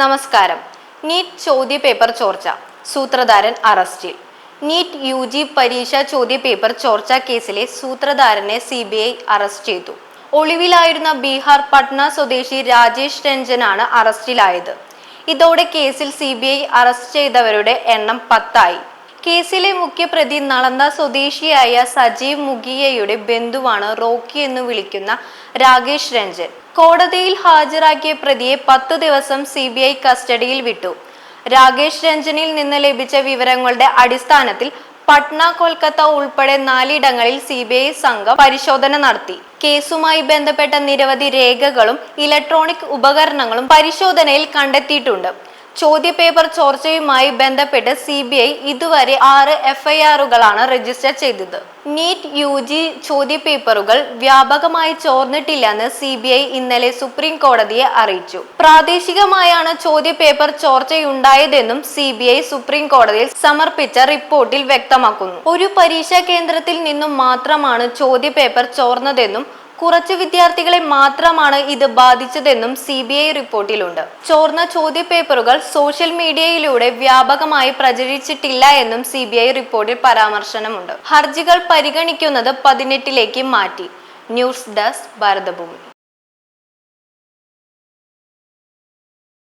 നമസ്കാരം. നീറ്റ് ചോദ്യ പേപ്പർ ചോർച്ച. സൂത്രധാരൻ അറസ്റ്റിൽ. നീറ്റ് യു ജി പരീക്ഷ ചോദ്യ പേപ്പർ ചോർച്ച കേസിലെ സൂത്രധാരനെ സി ബി ഐ അറസ്റ്റ് ചെയ്തു. ഒളിവിലായിരുന്ന ബീഹാർ പട്ന സ്വദേശി രാജേഷ് രഞ്ജനാണ് അറസ്റ്റിലായത്. ഇതോടെ കേസിൽ സി ബി ഐ അറസ്റ്റ് ചെയ്തവരുടെ എണ്ണം പത്തായി. കേസിലെ മുഖ്യപ്രതി നളന്ദ സ്വദേശിയായ സജീവ് മുഖിയയുടെ ബന്ധുവാണ് റോക്കി എന്ന് വിളിക്കുന്ന രാകേഷ് രഞ്ജൻ. കോടതിയിൽ ഹാജരാക്കിയ പ്രതിയെ പത്തു ദിവസം സി കസ്റ്റഡിയിൽ വിട്ടു. രാകേഷ് രഞ്ജനിൽ നിന്ന് ലഭിച്ച വിവരങ്ങളുടെ അടിസ്ഥാനത്തിൽ പട്ന കൊൽക്കത്ത ഉൾപ്പെടെ നാലിടങ്ങളിൽ സി ബി ഐ സംഘം പരിശോധന നടത്തി. കേസുമായി ബന്ധപ്പെട്ട നിരവധി രേഖകളും ഇലക്ട്രോണിക് ഉപകരണങ്ങളും പരിശോധനയിൽ കണ്ടെത്തിയിട്ടുണ്ട്. ചോദ്യപേപ്പർ ചോർച്ചയുമായി ബന്ധപ്പെട്ട് സി ബി ഐ ഇതുവരെ ആറ് എഫ്ഐആറുകളാണ് രജിസ്റ്റർ ചെയ്തത്. നീറ്റ് യു ജി ചോദ്യപേപ്പറുകൾ വ്യാപകമായി ചോർന്നിട്ടില്ലെന്ന് സി ബി ഐ ഇന്നലെ സുപ്രീം കോടതിയെ അറിയിച്ചു. പ്രാദേശികമായാണ് ചോദ്യപേപ്പർ ചോർച്ചയുണ്ടായതെന്നും സി ബി ഐ സുപ്രീം കോടതിയിൽ സമർപ്പിച്ച റിപ്പോർട്ടിൽ വ്യക്തമാക്കുന്നു. ഒരു പരീക്ഷാ കേന്ദ്രത്തിൽ നിന്നും മാത്രമാണ് ചോദ്യപേപ്പർ ചോർന്നതെന്നും കുറച്ച് വിദ്യാർത്ഥികളെ മാത്രമാണ് ഇത് ബാധിച്ചതെന്നും സി ബി ഐ റിപ്പോർട്ടിലുണ്ട്. ചോർന്ന ചോദ്യപേപ്പറുകൾ സോഷ്യൽ മീഡിയയിലൂടെ വ്യാപകമായി പ്രചരിച്ചിട്ടില്ല എന്നും സി ബി ഐ റിപ്പോർട്ടിൽ പരാമർശനമുണ്ട്. ഹർജികൾ പരിഗണിക്കുന്നത് പതിനെട്ടിലേക്ക് മാറ്റി. News desk Bharatabhumi.